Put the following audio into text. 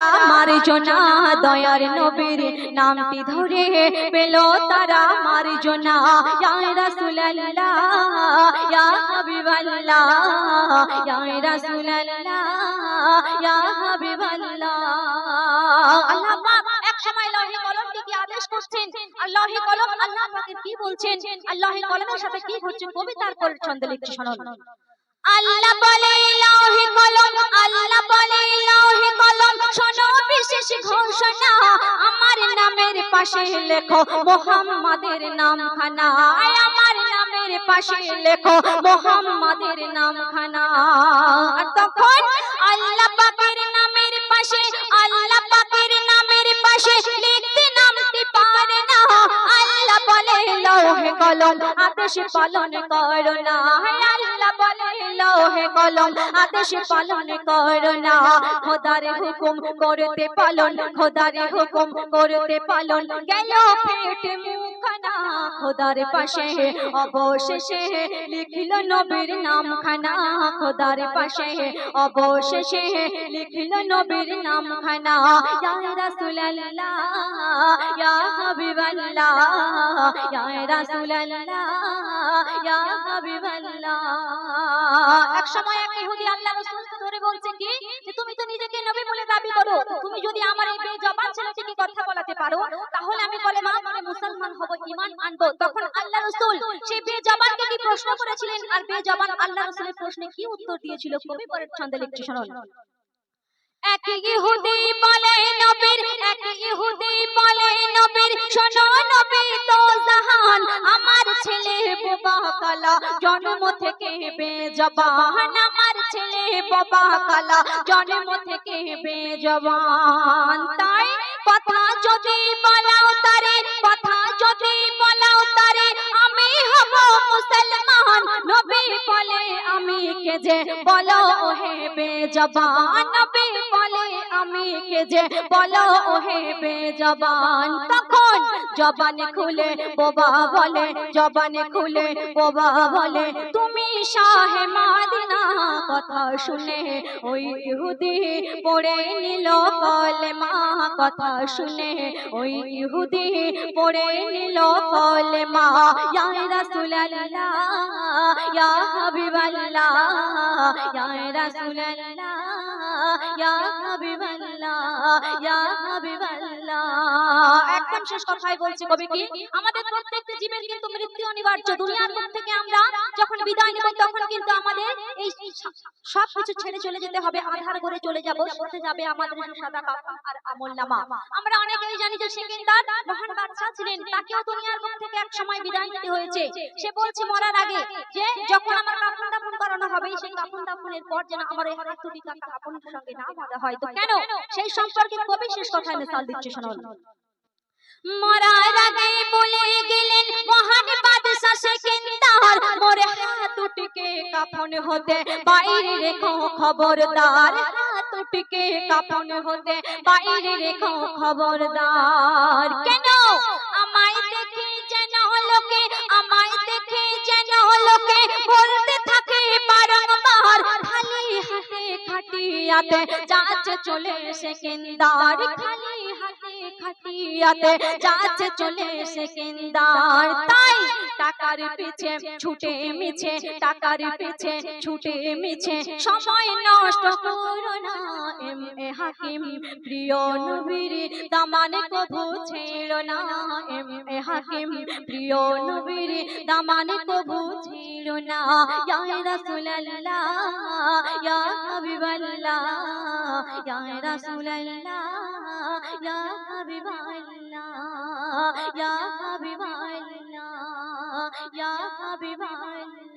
আমার জনা, দয়ার নবীর নামটি ধরে পেল তারা আমার জনা। ইয়া হাবিবাল্লাহ ইয়া হাবিবাল্লাহ। আল্লাহ পাক এক সময় আদেশ করছেন? কলম আল্লাহ কি বলছেন? কলমের সাথে কি ঘটছে? কবিতার পর ছন্দে লিখছে শুনুন। আল্লাহ বলে কলম আল্লাহ বলে বিশেষ ঘোষণা আমার নামের পাশে লেখো, মোহাম্মদের নামখানা। আমার নামের পাশে লেখো, মোহাম্মদের নামখানা। খানা তখন আল্লাহ পাকের লৌহে কলম, আদেশ পালন করো না। আল্লাহ বলে, লোহে কলম, আদেশ পালন করো না। খোদার হুকুম করতে পালন, খোদার হুকুম করতে পালন। গেল পেটে মুখানা খোদার পাশে অবশেষে লিখিল নবীর নামখানা খোদার পাশে অবশেষে লিখিল নবীর নামখানা। ইয়া রাসূলুল্লাহ ইয়া হাবিবাল্লাহ ইয়া রাসূলুল্লাহ ইয়া হাবিবাল্লাহ। এক সময় এক ইহুদি আল্লাহ রাসূলকে ধরে বলছে কি? যে তুমি তো নিজেকে নবী বলে দাবি করো। তুমি যদি আমার এই বেজবান ছেলেটিকে কথা বলাতে পারো? তাহলে আমি কলেমা পড়ে মুসলমান হব, ঈমান আনব। তখন আল্লাহ রাসূল সেই বেজবানকে কি প্রশ্ন করেছিলেন? আর বেজবান আল্লাহ রাসূলের প্রশ্নে কি উত্তর দিয়েছিল? কবি পরের ছন্দে লিখছে শুনুন এক ইহুদি বলে নবীর, এক ইহুদি বলে নবীর, শোনো নবী তো জাহান, আমার ছেলে বাবা কালা, জন্ম থেকে বেজবান, আমার ছেলে বাবা কালা, জন্ম থেকে বেজবান। তাই যদি বলাও তারে, কথা যদি বলাও তারে, আমি হব মুসলমান। নবী বলে আমি কে যে? বলো ওহে বেজবান। নবী বলে আমি কে যে? বলো ওহে বেজবান। তখন জবানে খুলে, বোবা বলে, জবানে খুলে, বোবা বলে শাহে মাদিনা, কথা শুনে ওই ইহুদি পড়ে নিল কলেমা, কথা শুনে ওই ইহুদি পড়ে নিল কলেমা ইয়া রাসূলুল্লাহ, ইয়া হাবিবাল্লাহ ইয়া রাসূলুল্লাহ। ইয়া একদম শেষ কথাই বলছি কবি কি, আমাদের প্রত্যেকটা জীবের কিন্তু মৃত্যু অনিবার্য। দুনিয়ার বুক থেকে আমরা যখন বিদায় নেব, তখন কিন্তু আমাদের এই সব ছেড়ে চলে যেতে হবে, আধার করে চলে যাব, সাথে যাবে আমাদের সাদা আর আমল নামা। আমরা অনেকেই জানি যে সেকেন্দার মহান বাদশাহ ছিলেন, তাকেও দুনিয়ার বুক থেকে এক সময় বিদায় নিতে হয়েছে। সে বলছে মরার আগে যে, যখন আমার কাফন দাফন করানো হবে, সেই কাফন দাফনের পর যেন আমার হাত দুটি কাফনের সঙ্গে না বাঁধা হয়। তো কেন? সেই সম্পর্কে কবি শেষ কথায় মিসাল দিচ্ছে শুনুন মরার আগে বলে গেলেন মহান বাদশা সেকেন্দার। মোরে হাত দুটিকে কাফন হতে। বাইরে রেখো খবরদার। হাত দুটিকে কাফন হতে বাইরে রেখো খবরদার। কেন? খাটিয়াতে যাচ্ছে চলে সেকেন্দার খালি হাতে খাটিয়াতে যাচ্ছে, চলে সেকেন্দার তাই টাকার পিছে ছুটে মিছে, টাকার পিছে ছুটে মিছে। সময় নষ্ট করো না এম এ হাকিম। প্রিয় নবীর দামানে কবু ছেড়ো না এম এ হাকিম। প্রিয় নবীর দামানে কবু ছেড়ো না। ইয়া রাসূলুল্লাহ ইয়া হাবিবাল্লাহ ইয়া রাসূলুল্লাহ। ইয়া হাবিবাল্লাহ ইয়া হাবিবাল্লাহ ইয়া হাবিবাল্লাহ